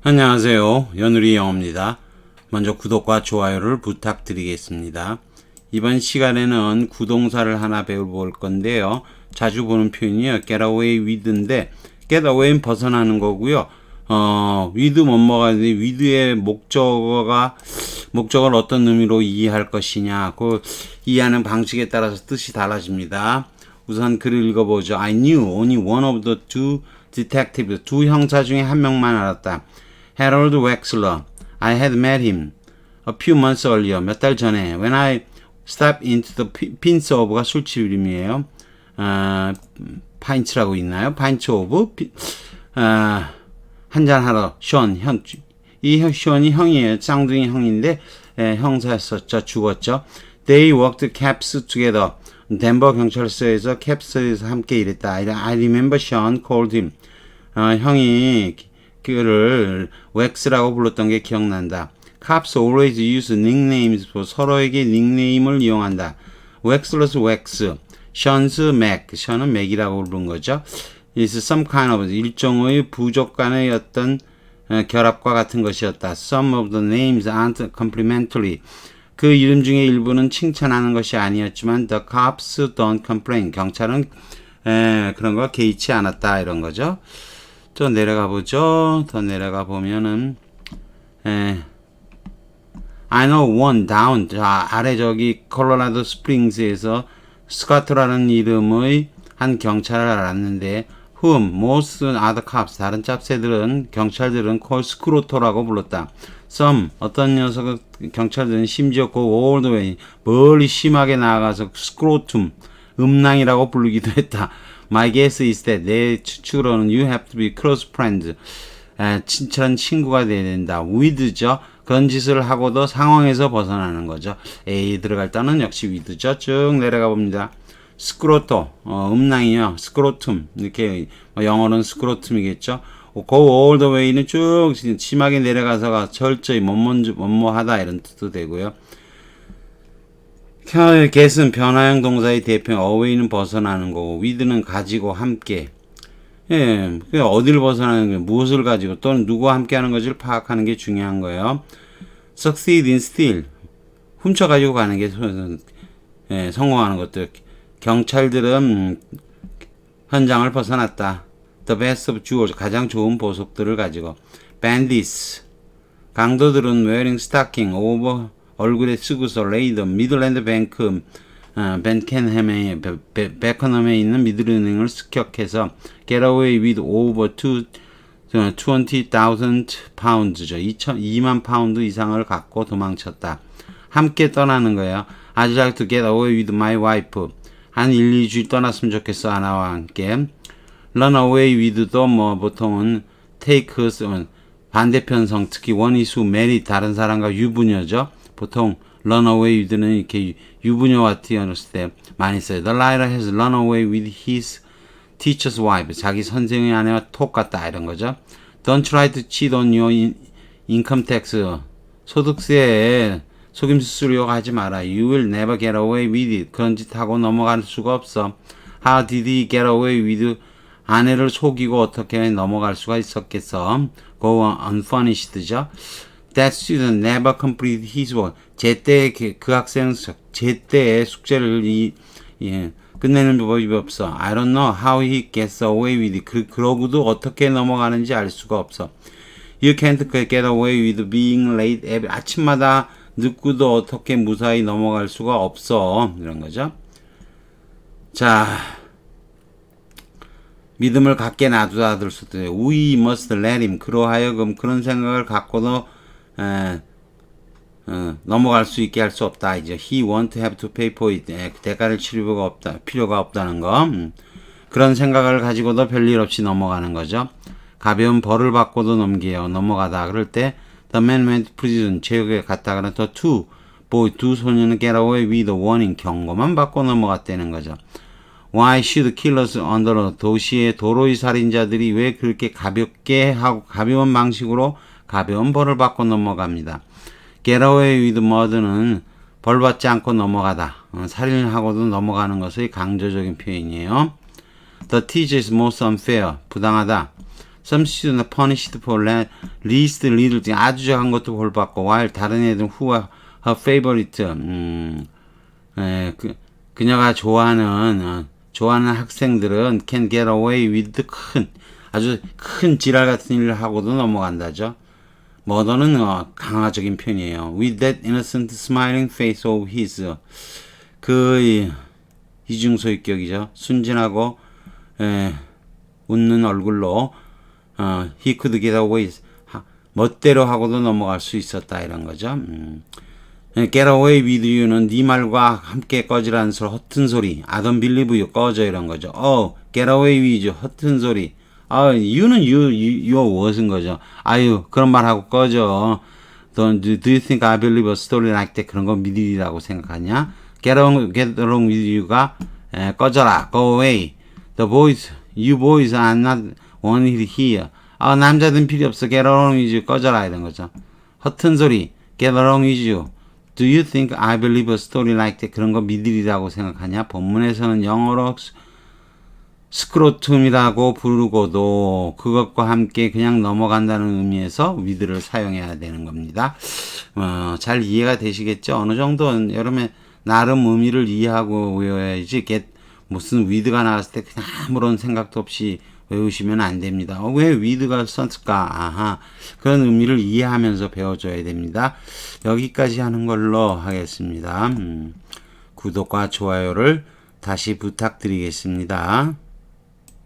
안녕하세요. 연우리 영어입니다. 먼저 구독과 좋아요를 부탁드리겠습니다. 이번 시간에는 구동사를 하나 배워볼 건데요. 자주 보는 표현이요. get away with인데 get away는 벗어나는 거고요. 어, with 뭐뭐가 있는데 with의 목적어가 목적을 어떤 의미로 이해할 것이냐. 그 이해하는 방식에 따라서 뜻이 달라집니다. 우선 글을 읽어보죠. I knew only one of the two detectives. 두 형사 중에 한 명만 알았다. Harold Wexler. I had met him a few months earlier. 몇 달 전에. When I stepped into the pi- pints of가 술취 이름이에요. 어, 파인츠라고 있나요? 파인츠 오브 피- 어, 한잔 하러 션 형. 이 형- 션이 형이에요. 쌍둥이 형인데 에, 형사였었죠. 죽었죠. They worked cabs together. 덴버 경찰서에서 캡스에서 함께 일했다. I remember Sean called him. 어, 형이 그를 웩스라고 불렀던 게 기억난다. Cops always use nicknames for 서로에게 닉네임을 이용한다. 웩슬러스 웩스, 션스 맥, 션은 맥이라고 부른 거죠. is some kind of 일종의 부족 간의 어떤 어, 결합과 같은 것이었다. Some of the names aren't complimentary. 그 이름 중에 일부는 칭찬하는 것이 아니었지만 the cops don't complain. 경찰은 에, 그런 거 개의치 않았다 이런 거죠. 또 내려가 보죠. 더 내려가 보면은 에, I know one down 자 아래 저기 콜로라도 스프링스에서 스카트라는 이름의 한 경찰을 알았는데 whom most other cops 다른 짭새들은 경찰들은 call 스크로토라고 불렀다. some 어떤 녀석은 경찰들은 심지어 그 all way 멀리 심하게 나아가서 스크로툼 음낭이라고 부르기도 했다. My guess is that 내 추측으로는 you have to be close friends. 에, 친한 친구가 돼야 된다. with죠. 그런 짓을 하고도 상황에서 벗어나는 거죠. A 들어갈 때는 역시 with죠. 쭉 내려가 봅니다. 스크로토, 어, 음낭이요. 스크로툼. 이렇게, 뭐 영어는 스크로툼이겠죠. the way는 쭉 심하게 내려가서가 철저히 뭐뭐하다 이런 뜻도 되고요. Get은 변화형 동사의 대표, away는 벗어나는 거고, with는 가지고 함께. 예, 그 어디를 벗어나는 거예요? 무엇을 가지고 또는 누구와 함께 하는 것을 파악하는 게 중요한 거예요. succeed in steal. 훔쳐 가지고 가는 게 소- 예, 성공하는 것들. 경찰들은 음, 현장을 벗어났다. The best of jewels. 가장 좋은 보석들을 가지고. bandits. 강도들은 wearing stocking over 얼굴에 쓰고서 레이더 미들랜드 뱅크 어, 벤켄햄에 베커넘에 있는 미들은행을 습격해서 with over two, 어, 20,000 pounds죠. 2천, 2만 파운드 이상을 갖고 도망쳤다. 함께 떠나는 거예요. I'd like to get away with my wife. 한 1, 2주일 떠났으면 좋겠어. 아나와 함께. run away with도 뭐 보통은 take 어, 반대편성 특히 원이수 marry 다른 사람과 유부녀죠. 보통 run away with는 이렇게 유부녀와 뛰어났을 때 많이 써요. The writer has run away with his teacher's wife. 자기 선생의 아내와 톡 같다 이런 거죠. Don't try to cheat on your in- income tax. 소득세에 속임수 쓰려고 하지 마라. You will never get away with it. 그런 짓 하고 넘어갈 수가 없어. How did he get away with 아내를 속이고 어떻게 넘어갈 수가 있었겠어? Go unpunished죠. That student never completed his work. 제때 그, 그 학생은 제때 숙제를 이, 예, 끝내는 법이 없어. I don't know how he gets away with it. 그, 그러고도 어떻게 넘어가는지 알 수가 없어. You can't get away with being late every 아침마다 늦고도 어떻게 무사히 넘어갈 수가 없어. 이런 거죠. 자, 믿음을 갖게 놔두다 들 수도 있어요. We must let him. 그러하여금 그런 생각을 갖고도 에, 어, 넘어갈 수 있게 할 수 없다. 이제 he won't have to pay for it. 에, 대가를 치료가 없다. 필요가 없다는 거. 음. 그런 생각을 가지고도 별일 없이 넘어가는 거죠. 가벼운 벌을 받고도 넘겨요. 넘어가다. 그럴 때 the man went to prison. 지역에 갔다가는 the two boy 두 소년은 get away with a warning 경고만 받고 넘어갔다는 거죠. Why should killers under 도시의 도로의 살인자들이 왜 그렇게 가볍게 하고 가벼운 방식으로 가벼운 벌을 받고 넘어갑니다. Away with murder는 벌 받지 않고 넘어가다. 어, 살인하고도 넘어가는 것의 강조적인 표현이에요. The teacher is most unfair. 부당하다. Some students are punished for le- least little thing. 아주 작은 것도 벌 받고 while 다른 애들은 who are her favorite. 음, 에, 그, 그녀가 좋아하는 어, 좋아하는 학생들은 can get away with 큰 아주 큰 지랄 같은 일을 하고도 넘어간다죠. 머더는 어, 강화적인 편이에요. With that innocent smiling face of his 그 이- 이중소유격이죠. 순진하고 에, 웃는 얼굴로 어, he could get away 하- 멋대로 하고도 넘어갈 수 있었다 이런 거죠. 음. get away with you는 네 말과 함께 꺼지라는 소리 허튼 소리 I don't believe you 꺼져 이런 거죠. 어 get away with you 허튼 소리 아 you는 you, you your what인 거죠. 아유 그런 말 하고 꺼져. Don't, do, you think I believe a story like that 그런 거 믿으리라고 생각하냐? Get along, get along with you가 에, 꺼져라 go away. The boys you boys are not wanted here. 아 남자들은 필요 없어 get along with you 꺼져라 이런 거죠. 허튼 소리 get along with you. Do you think I believe a story like that? 그런 거 믿으리라고 생각하냐? 본문에서는 영어로 스- 스크로툼이라고 부르고도 그것과 함께 그냥 넘어간다는 의미에서 with를 사용해야 되는 겁니다. 어, 잘 이해가 되시겠죠? 어느 정도는 여름에 나름 의미를 이해하고 외워야지 get 무슨 with가 나왔을 때 그냥 아무런 생각도 없이 외우시면 안 됩니다. 어, 왜 with가 썼을까? 아하. 그런 의미를 이해하면서 배워줘야 됩니다. 여기까지 하는 걸로 하겠습니다. 음, 구독과 좋아요를 다시 부탁드리겠습니다.